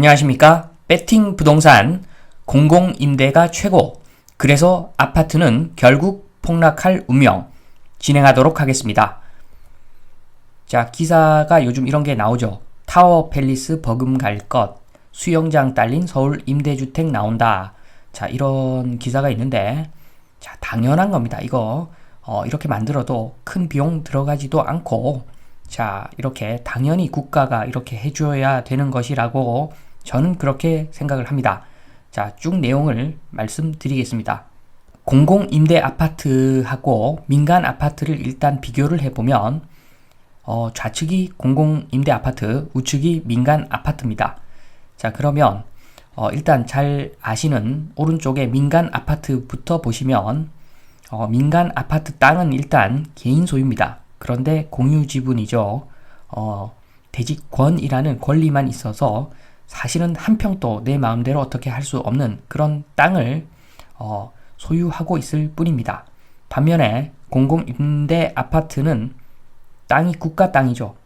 안녕하십니까? 배팅 부동산 공공임대가 최고. 그래서 아파트는 결국 폭락할 운명. 진행하도록 하겠습니다. 자, 기사가 요즘 이런 게 나오죠. 타워 팰리스 버금 갈 것. 수영장 딸린 서울 임대주택 나온다. 자, 이런 기사가 있는데, 자, 당연한 겁니다. 이거, 어, 이렇게 만들어도 큰 비용 들어가지도 않고, 자, 이렇게 당연히 국가가 이렇게 해줘야 되는 것이라고 저는 그렇게 생각을 합니다. 자, 쭉 내용을 말씀드리겠습니다. 공공임대 아파트하고 민간 아파트를 일단 비교를 해보면, 어, 좌측이 공공임대 아파트, 우측이 민간 아파트입니다. 자, 그러면, 어, 일단 잘 아시는 오른쪽에 민간 아파트부터 보시면, 어, 민간 아파트 땅은 일단 개인 소유입니다. 그런데 공유 지분이죠. 어, 대지권이라는 권리만 있어서 사실은 한 평도 내 마음대로 어떻게 할 수 없는 그런 땅을 어, 소유하고 있을 뿐입니다. 반면에 공공임대 아파트는 땅이 국가 땅이죠.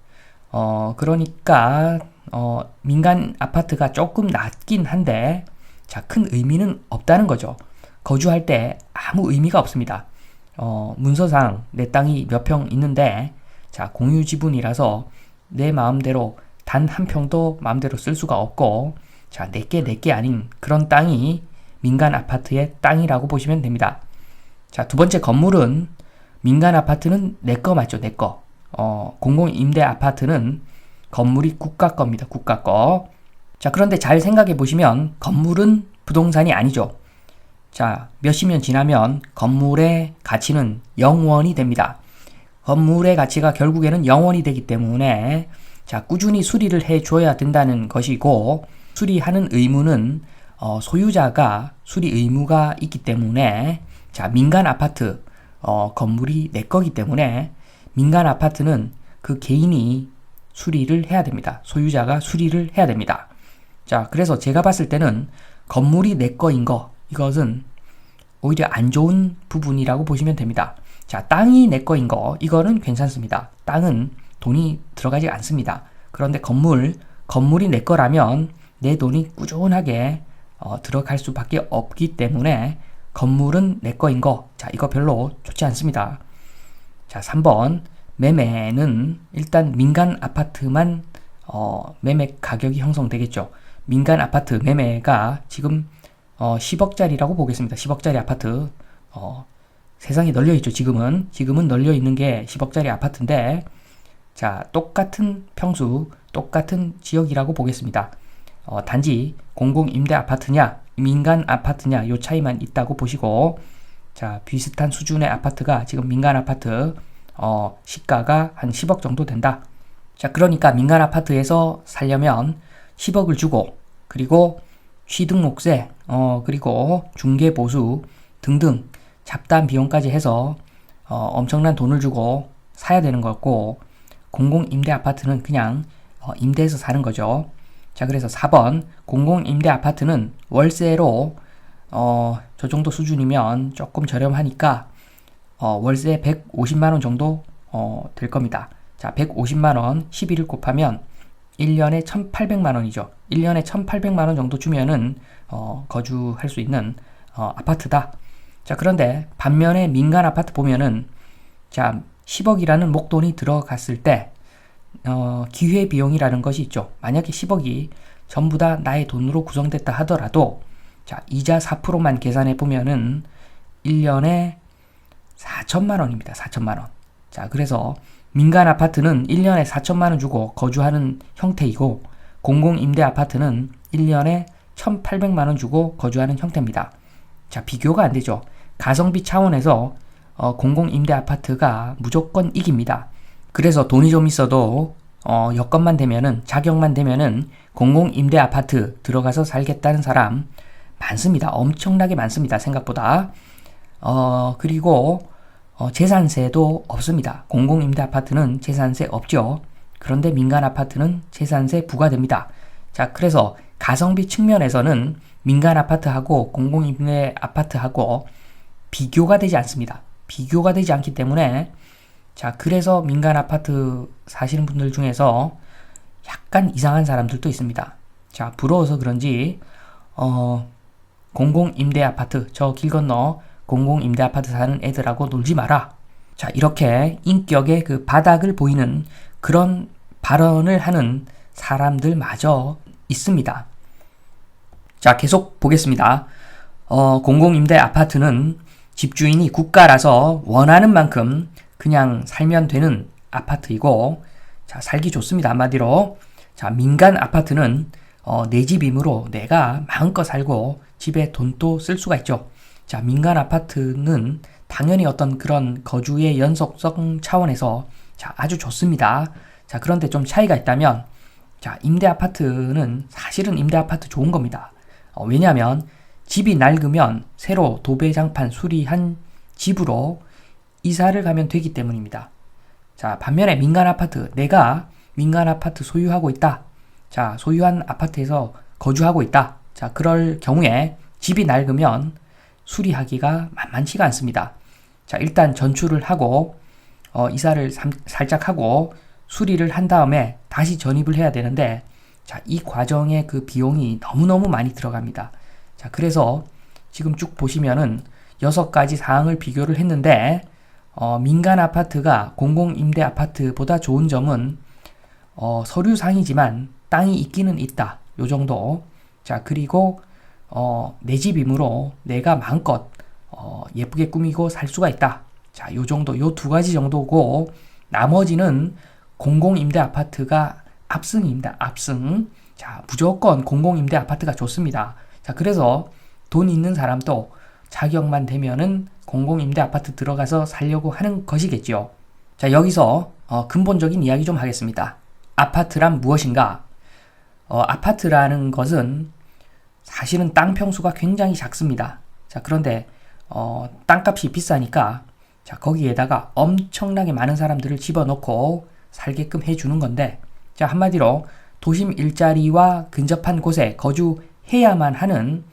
어, 그러니까 어, 민간 아파트가 조금 낮긴 한데 자, 큰 의미는 없다는 거죠. 거주할 때 아무 의미가 없습니다. 어, 문서상 내 땅이 몇 평 있는데 자, 공유 지분이라서 내 마음대로 단 한 평도 마음대로 쓸 수가 없고 자, 내게 내게 아닌 그런 땅이 민간 아파트의 땅이라고 보시면 됩니다. 자, 두 번째 건물은 민간 아파트는 내 거 맞죠? 내 거. 어, 공공 임대 아파트는 건물이 국가 겁니다. 국가 거. 자, 그런데 잘 생각해 보시면 건물은 부동산이 아니죠. 자, 몇십 년 지나면 건물의 가치는 영원이 됩니다. 건물의 가치가 결국에는 영원이 되기 때문에 자, 꾸준히 수리를 해 줘야 된다는 것이고 수리하는 의무는 어, 소유자가 수리 의무가 있기 때문에 자, 민간 아파트 어, 건물이 내 거기 때문에 민간 아파트는 그 개인이 수리를 해야 됩니다. 소유자가 수리를 해야 됩니다. 자, 그래서 제가 봤을 때는 건물이 내 거인 거, 이것은 오히려 안 좋은 부분이라고 보시면 됩니다. 자, 땅이 내 거인 거, 이거는 괜찮습니다. 땅은 돈이 들어가지 않습니다. 그런데 건물, 건물이 내 거라면 내 돈이 꾸준하게 어, 들어갈 수밖에 없기 때문에 건물은 내 거인 거, 자, 이거 별로 좋지 않습니다. 자, 3번. 매매는 일단 민간 아파트만 어, 매매 가격이 형성되겠죠. 민간 아파트 매매가 지금 어, 10억짜리라고 보겠습니다. 10억짜리 아파트. 어, 세상이 널려 있죠. 지금은 지금은 널려 있는 게 10억짜리 아파트인데 자 똑같은 평수, 똑같은 지역이라고 보겠습니다. 어, 단지 공공 임대 아파트냐, 민간 아파트냐 요 차이만 있다고 보시고 자 비슷한 수준의 아파트가 지금 민간 아파트 어, 시가가 한 10억 정도 된다. 자 그러니까 민간 아파트에서 살려면 10억을 주고 그리고 취등록세, 어, 그리고 중개보수 등등 잡담 비용까지 해서 어, 엄청난 돈을 주고 사야 되는 거고 공공임대 아파트는 그냥 어, 임대해서 사는 거죠. 자, 그래서 4번 공공임대 아파트는 월세로 어, 저 정도 수준이면 조금 저렴하니까 어, 월세 150만 원 정도 어, 될 겁니다. 자, 150만 원 11을 곱하면 1년에 1,800만 원이죠. 1년에 1,800만 원 정도 주면은 어, 거주할 수 있는 어, 아파트다. 자, 그런데 반면에 민간 아파트 보면은 자, 10억이라는 목돈이 들어갔을 때 어, 기회 비용이라는 것이 있죠. 만약에 10억이 전부 다 나의 돈으로 구성됐다 하더라도 자, 이자 4%만 계산해 보면은 1년에 4천만 원입니다. 4천만 원. 자, 그래서 민간 아파트는 1년에 4천만 원 주고 거주하는 형태이고 공공 임대 아파트는 1년에 1,800만 원 주고 거주하는 형태입니다. 자, 비교가 안 되죠. 가성비 차원에서 어, 공공임대 아파트가 무조건 이깁니다. 그래서 돈이 좀 있어도 어, 여건만 되면은 자격만 되면은 공공임대 아파트 들어가서 살겠다는 사람 많습니다. 엄청나게 많습니다. 생각보다. 어, 그리고 어, 재산세도 없습니다. 공공임대 아파트는 재산세 없죠. 그런데 민간 아파트는 재산세 부과됩니다. 자, 그래서 가성비 측면에서는 민간 아파트하고 공공임대 아파트하고 비교가 되지 않습니다. 비교가 되지 않기 때문에 자, 그래서 민간 아파트 사시는 분들 중에서 약간 이상한 사람들도 있습니다. 자, 부러워서 그런지, 어, 공공임대 아파트, 저 길 건너 공공임대 아파트 사는 애들하고 놀지 마라. 자, 이렇게 인격의 그 바닥을 보이는 그런 발언을 하는 사람들마저 있습니다. 자, 계속 보겠습니다. 어, 공공임대 아파트는 집주인이 국가라서 원하는 만큼 그냥 살면 되는 아파트이고, 자, 살기 좋습니다. 한마디로. 자, 민간 아파트는 어, 내 집이므로 내가 마음껏 살고 집에 돈도 쓸 수가 있죠. 자, 민간 아파트는 당연히 어떤 그런 거주의 연속성 차원에서 자, 아주 좋습니다. 자, 그런데 좀 차이가 있다면 자, 임대 아파트는 사실은 임대 아파트 좋은 겁니다. 어, 왜냐하면 집이 낡으면 새로 도배장판 수리한 집으로 이사를 가면 되기 때문입니다. 자, 반면에 민간 아파트, 내가 민간 아파트 소유하고 있다. 자, 소유한 아파트에서 거주하고 있다. 자, 그럴 경우에 집이 낡으면 수리하기가 만만치가 않습니다. 자, 일단 전출을 하고, 어, 이사를 삼, 살짝 하고, 수리를 한 다음에 다시 전입을 해야 되는데, 자, 이 과정에 그 비용이 너무너무 많이 들어갑니다. 자, 그래서 지금 쭉 보시면은 여섯 가지 사항을 비교를 했는데, 어, 민간 아파트가 공공 임대 아파트보다 좋은 점은, 어, 서류상이지만 땅이 있기는 있다. 요 정도. 자, 그리고, 어, 내 집이므로 내가 마음껏, 어, 예쁘게 꾸미고 살 수가 있다. 자, 요 정도, 요 두 가지 정도고, 나머지는 공공 임대 아파트가 압승입니다. 압승. 자, 무조건 공공 임대 아파트가 좋습니다. 자, 그래서 돈 있는 사람도 자격만 되면은 공공임대 아파트 들어가서 살려고 하는 것이겠죠. 자, 여기서 어, 근본적인 이야기 좀 하겠습니다. 아파트란 무엇인가? 어, 아파트라는 것은 사실은 땅 평수가 굉장히 작습니다. 자, 그런데 어, 땅값이 비싸니까 자, 거기에다가 엄청나게 많은 사람들을 집어넣고 살게끔 해주는 건데, 자, 한마디로 도심 일자리와 근접한 곳에 거주 해야만 하는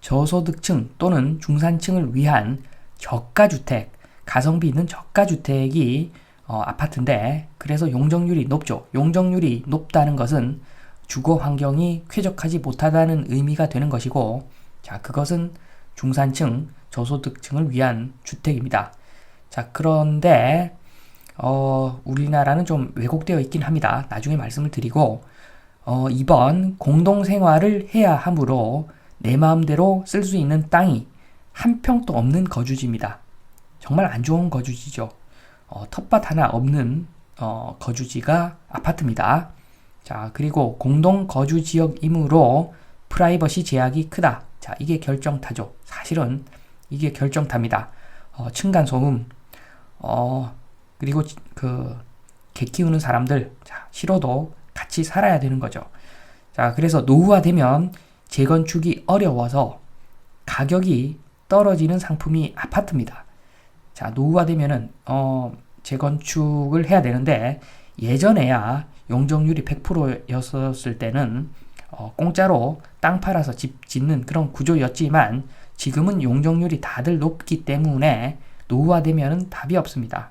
저소득층 또는 중산층을 위한 저가주택, 가성비 있는 저가주택이 어, 아파트인데, 그래서 용적률이 높죠. 용적률이 높다는 것은 주거 환경이 쾌적하지 못하다는 의미가 되는 것이고, 자, 그것은 중산층, 저소득층을 위한 주택입니다. 자, 그런데, 어, 우리나라는 좀 왜곡되어 있긴 합니다. 나중에 말씀을 드리고, 어, 2번, 공동생활을 해야 하므로 내 마음대로 쓸 수 있는 땅이 한 평도 없는 거주지입니다. 정말 안 좋은 거주지죠. 어, 텃밭 하나 없는 어, 거주지가 아파트입니다. 자, 그리고 공동 거주 지역이므로 프라이버시 제약이 크다. 자, 이게 결정타죠. 사실은 이게 결정타입니다. 어, 층간 소음, 어, 그리고 그, 개 키우는 사람들, 자, 싫어도 같이 살아야 되는 거죠. 자, 그래서 노후화되면 재건축이 어려워서 가격이 떨어지는 상품이 아파트입니다. 자, 노후화되면은, 어, 재건축을 해야 되는데, 예전에야 용적률이 100%였었을 때는, 어, 공짜로 땅 팔아서 집 짓는 그런 구조였지만, 지금은 용적률이 다들 높기 때문에, 노후화되면은 답이 없습니다.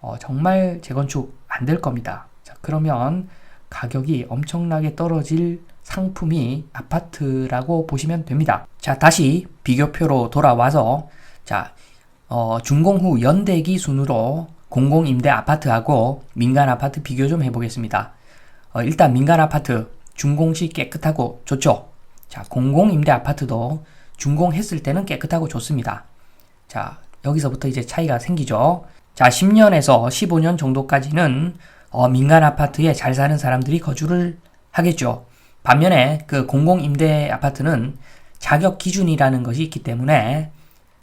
어, 정말 재건축 안 될 겁니다. 자, 그러면 가격이 엄청나게 떨어질 상품이 아파트라고 보시면 됩니다. 자, 다시 비교표로 돌아와서 자, 어, 준공 후 연대기 순으로 공공임대 아파트하고 민간 아파트 비교 좀 해보겠습니다. 어, 일단 민간 아파트 준공시 깨끗하고 좋죠. 자, 공공임대 아파트도 준공했을 때는 깨끗하고 좋습니다. 자, 여기서부터 이제 차이가 생기죠. 자, 10년에서 15년 정도까지는 어, 민간 아파트에 잘 사는 사람들이 거주를 하겠죠. 반면에 그 공공임대 아파트는 자격 기준이라는 것이 있기 때문에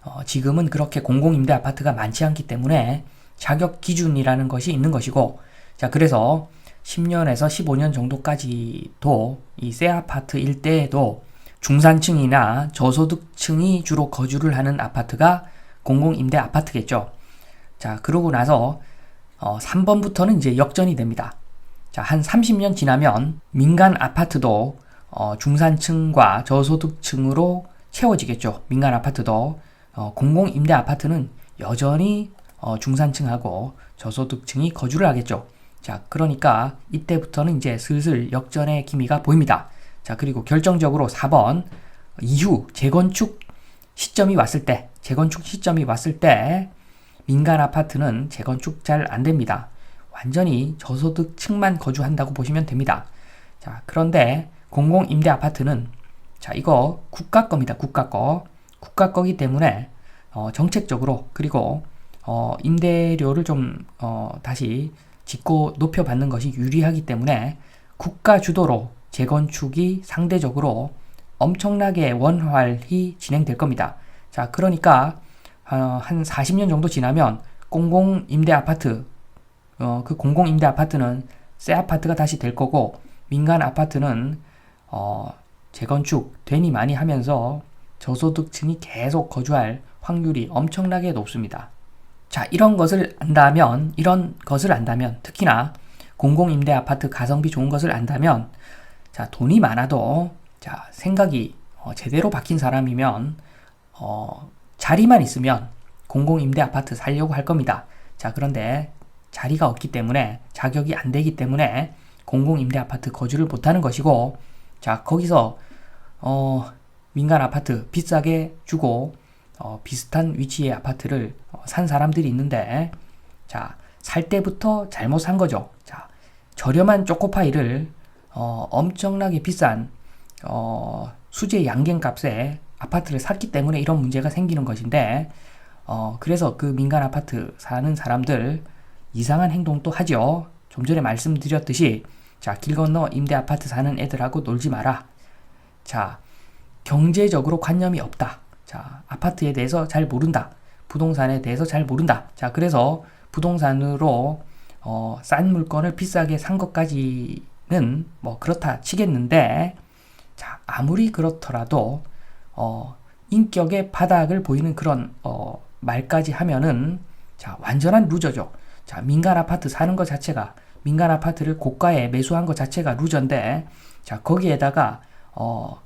어, 지금은 그렇게 공공임대 아파트가 많지 않기 때문에 자격 기준이라는 것이 있는 것이고 자 그래서 10년에서 15년 정도까지도 이 새 아파트 일대에도 중산층이나 저소득층이 주로 거주를 하는 아파트가 공공임대 아파트겠죠. 자, 그러고 나서 어, 3번부터는 이제 역전이 됩니다. 자, 한 30년 지나면 민간 아파트도 어, 중산층과 저소득층으로 채워지겠죠. 민간 아파트도 어, 공공임대 아파트는 여전히 어, 중산층하고 저소득층이 거주를 하겠죠. 자, 그러니까 이때부터는 이제 슬슬 역전의 기미가 보입니다. 자, 그리고 결정적으로 4번 이후 재건축 시점이 왔을 때, 재건축 시점이 왔을 때 민간 아파트는 재건축 잘 안 됩니다. 완전히 저소득층만 거주한다고 보시면 됩니다. 자, 그런데 공공 임대 아파트는 자, 이거 국가 겁니다. 국가 거. 국가 거기 때문에 어, 정책적으로 그리고 어, 임대료를 좀 어, 다시 짓고 높여받는 것이 유리하기 때문에 국가 주도로 재건축이 상대적으로 엄청나게 원활히 진행될 겁니다. 자, 그러니까 어, 한 40년 정도 지나면 공공 임대 아파트 어, 그 공공 임대 아파트는 새 아파트가 다시 될 거고 민간 아파트는 어, 재건축 되니 많이 하면서 저소득층이 계속 거주할 확률이 엄청나게 높습니다. 자, 이런 것을 안다면, 이런 것을 안다면, 특히나 공공임대 아파트 가성비 좋은 것을 안다면, 자, 돈이 많아도, 자, 생각이 어, 제대로 박힌 사람이면, 어, 자리만 있으면 공공임대 아파트 살려고 할 겁니다. 자, 그런데 자리가 없기 때문에, 자격이 안 되기 때문에 공공임대 아파트 거주를 못하는 것이고, 자, 거기서, 어, 민간 아파트 비싸게 주고, 어, 비슷한 위치의 아파트를 어, 산 사람들이 있는데, 자, 살 때부터 잘못 산 거죠. 자, 저렴한 초코파이를 어, 엄청나게 비싼 어, 수제 양갱 값에 아파트를 샀기 때문에 이런 문제가 생기는 것인데, 어, 그래서 그 민간 아파트 사는 사람들 이상한 행동도 하죠. 좀 전에 말씀드렸듯이, 자, 길 건너 임대 아파트 사는 애들하고 놀지 마라. 자, 경제적으로 관념이 없다. 자, 아파트에 대해서 잘 모른다. 부동산에 대해서 잘 모른다. 자, 그래서 부동산으로 어, 싼 물건을 비싸게 산 것까지는 뭐 그렇다 치겠는데, 자, 아무리 그렇더라도 어, 인격의 바닥을 보이는 그런 어, 말까지 하면은 자, 완전한 루저죠. 자, 민간 아파트 사는 것 자체가 민간 아파트를 고가에 매수한 것 자체가 루저인데, 자, 거기에다가 어,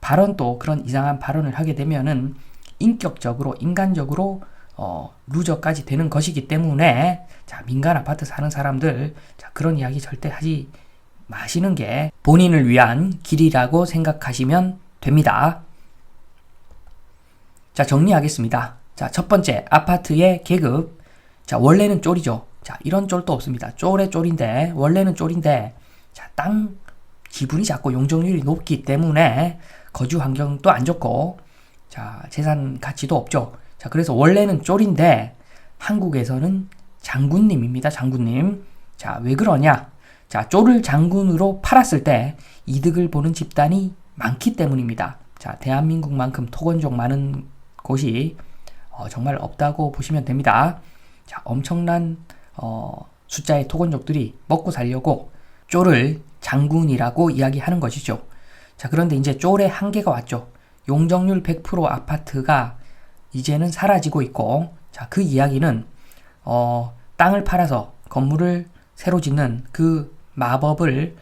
발언도 그런 이상한 발언을 하게 되면은 인격적으로 인간적으로 어, 루저까지 되는 것이기 때문에 자 민간 아파트 사는 사람들 자 그런 이야기 절대 하지 마시는 게 본인을 위한 길이라고 생각하시면 됩니다. 자 정리하겠습니다. 자 첫 번째 아파트의 계급 자 원래는 쫄이죠. 자 이런 쫄도 없습니다. 쫄의 쫄인데 원래는 쫄인데 자 땅 지분이 작고 용적률이 높기 때문에 거주 환경도 안 좋고 자 재산 가치도 없죠. 자 그래서 원래는 쫄인데 한국에서는 장군님입니다. 장군님. 자 왜 그러냐? 자 쫄을 장군으로 팔았을 때 이득을 보는 집단이 많기 때문입니다. 자 대한민국만큼 토건족 많은 곳이 어, 정말 없다고 보시면 됩니다. 자 엄청난 어, 숫자의 토건족들이 먹고 살려고 쫄을 장군이라고 이야기하는 것이죠. 자, 그런데 이제 쫄의 한계가 왔죠. 용적률 100% 아파트가 이제는 사라지고 있고, 자, 그 이야기는, 어, 땅을 팔아서 건물을 새로 짓는 그 마법을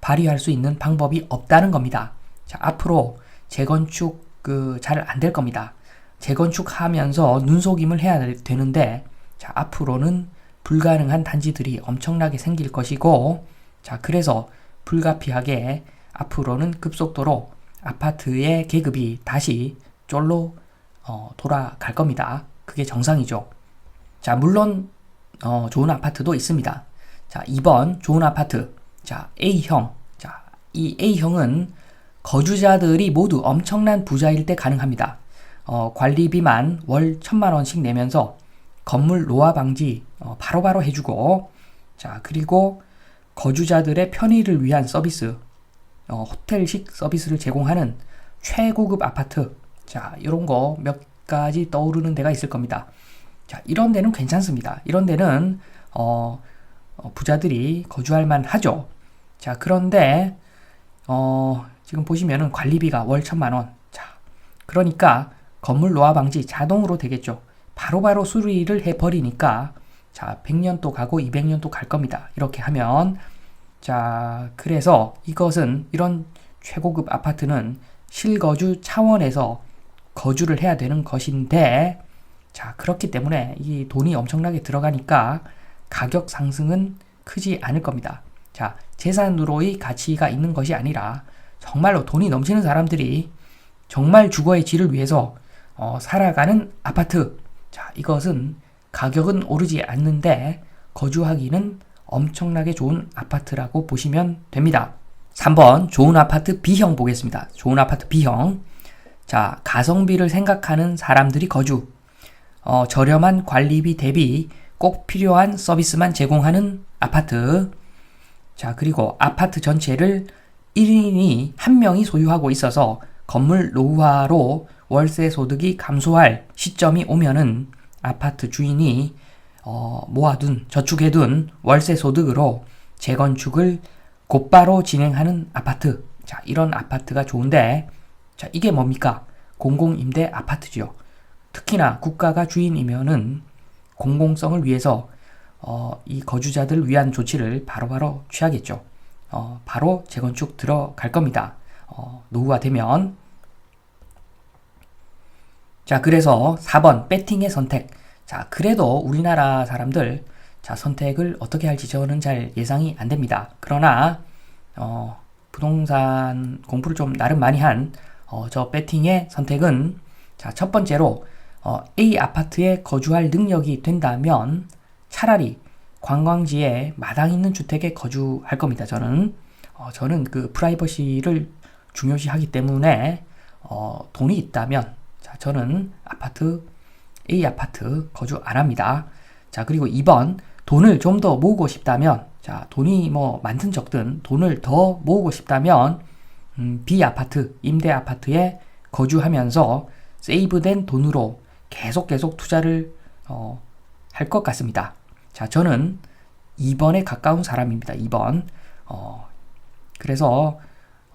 발휘할 수 있는 방법이 없다는 겁니다. 자, 앞으로 재건축 그 잘 안 될 겁니다. 재건축하면서 눈속임을 해야 되는데, 자, 앞으로는 불가능한 단지들이 엄청나게 생길 것이고, 자, 그래서 불가피하게 앞으로는 급속도로 아파트의 계급이 다시 쫄로 어, 돌아갈 겁니다. 그게 정상이죠. 자, 물론 어, 좋은 아파트도 있습니다. 자, 2번 좋은 아파트. 자, A형. 자, 이 A형은 거주자들이 모두 엄청난 부자일 때 가능합니다. 어, 관리비만 월 천만 원씩 내면서 건물 노화 방지 어, 바로바로 해주고, 자, 그리고 거주자들의 편의를 위한 서비스, 어, 호텔식 서비스를 제공하는 최고급 아파트. 자, 이런 거 몇 가지 떠오르는 데가 있을 겁니다. 자, 이런 데는 괜찮습니다. 이런 데는 어, 어, 부자들이 거주할 만 하죠. 자, 그런데 어, 지금 보시면은 관리비가 월 천만 원. 자, 그러니까 건물 노화 방지 자동으로 되겠죠. 바로바로 바로 수리를 해 버리니까 자, 100년도 가고 200년도 갈 겁니다. 이렇게 하면 자, 그래서 이것은 이런 최고급 아파트는 실거주 차원에서 거주를 해야 되는 것인데, 자, 그렇기 때문에 이 돈이 엄청나게 들어가니까 가격 상승은 크지 않을 겁니다. 자, 재산으로의 가치가 있는 것이 아니라 정말로 돈이 넘치는 사람들이 정말 주거의 질을 위해서 어, 살아가는 아파트. 자, 이것은 가격은 오르지 않는데 거주하기는 엄청나게 좋은 아파트라고 보시면 됩니다. 3번 좋은 아파트 B형 보겠습니다. 좋은 아파트 B형. 자, 가성비를 생각하는 사람들이 거주. 어, 저렴한 관리비 대비 꼭 필요한 서비스만 제공하는 아파트. 자, 그리고 아파트 전체를 1인이 한 명이 소유하고 있어서 건물 노후화로 월세 소득이 감소할 시점이 오면은 아파트 주인이 어, 모아둔 저축해둔 월세 소득으로 재건축을 곧바로 진행하는 아파트. 자, 이런 아파트가 좋은데, 자, 이게 뭡니까? 공공임대 아파트지요. 특히나 국가가 주인이면은 공공성을 위해서 어, 이 거주자들 위한 조치를 바로바로 취하겠죠. 어, 바로 재건축 들어갈 겁니다. 어, 노후화 되면. 자, 그래서 4번 배팅의 선택. 자, 그래도 우리나라 사람들 자, 선택을 어떻게 할지 저는 잘 예상이 안 됩니다. 그러나 어, 부동산 공부를 좀 나름 많이 한 어, 저 배팅의 선택은 자, 첫 번째로 어, A 아파트에 거주할 능력이 된다면 차라리 관광지에 마당 있는 주택에 거주할 겁니다. 저는 어, 저는 그 프라이버시를 중요시하기 때문에 어, 돈이 있다면 자, 저는 아파트 A 아파트 거주 안 합니다. 자, 그리고 2번 돈을 좀 더 모으고 싶다면 자, 돈이 뭐 많든 적든 돈을 더 모으고 싶다면 음, B 아파트, 임대 아파트에 거주하면서 세이브된 돈으로 계속 계속 투자를 어, 할 것 같습니다. 자, 저는 2번에 가까운 사람입니다. 2번. 어, 그래서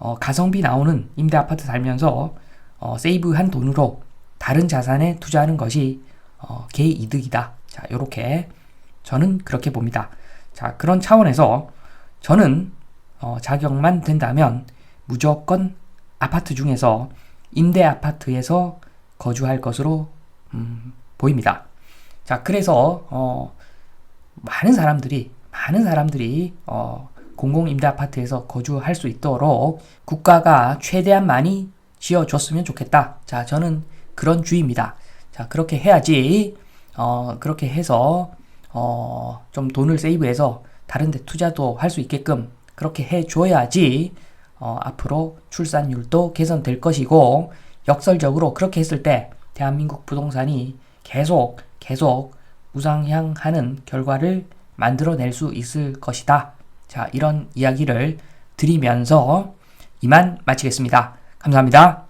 어, 가성비 나오는 임대 아파트 살면서 어, 세이브한 돈으로 다른 자산에 투자하는 것이 어, 개이득이다. 자, 요렇게 저는 그렇게 봅니다. 자, 그런 차원에서 저는 어, 자격만 된다면 무조건 아파트 중에서 임대 아파트에서 거주할 것으로 음, 보입니다. 자, 그래서 어, 많은 사람들이 많은 사람들이 어, 공공 임대 아파트에서 거주할 수 있도록 국가가 최대한 많이 지어줬으면 좋겠다. 자, 저는 그런 주의입니다. 자, 그렇게 해야지 어, 그렇게 해서 어, 좀 돈을 세이브해서 다른 데 투자도 할 수 있게끔 그렇게 해 줘야지 어, 앞으로 출산율도 개선될 것이고 역설적으로 그렇게 했을 때 대한민국 부동산이 계속 계속 우상향하는 결과를 만들어낼 수 있을 것이다. 자, 이런 이야기를 드리면서 이만 마치겠습니다. 감사합니다.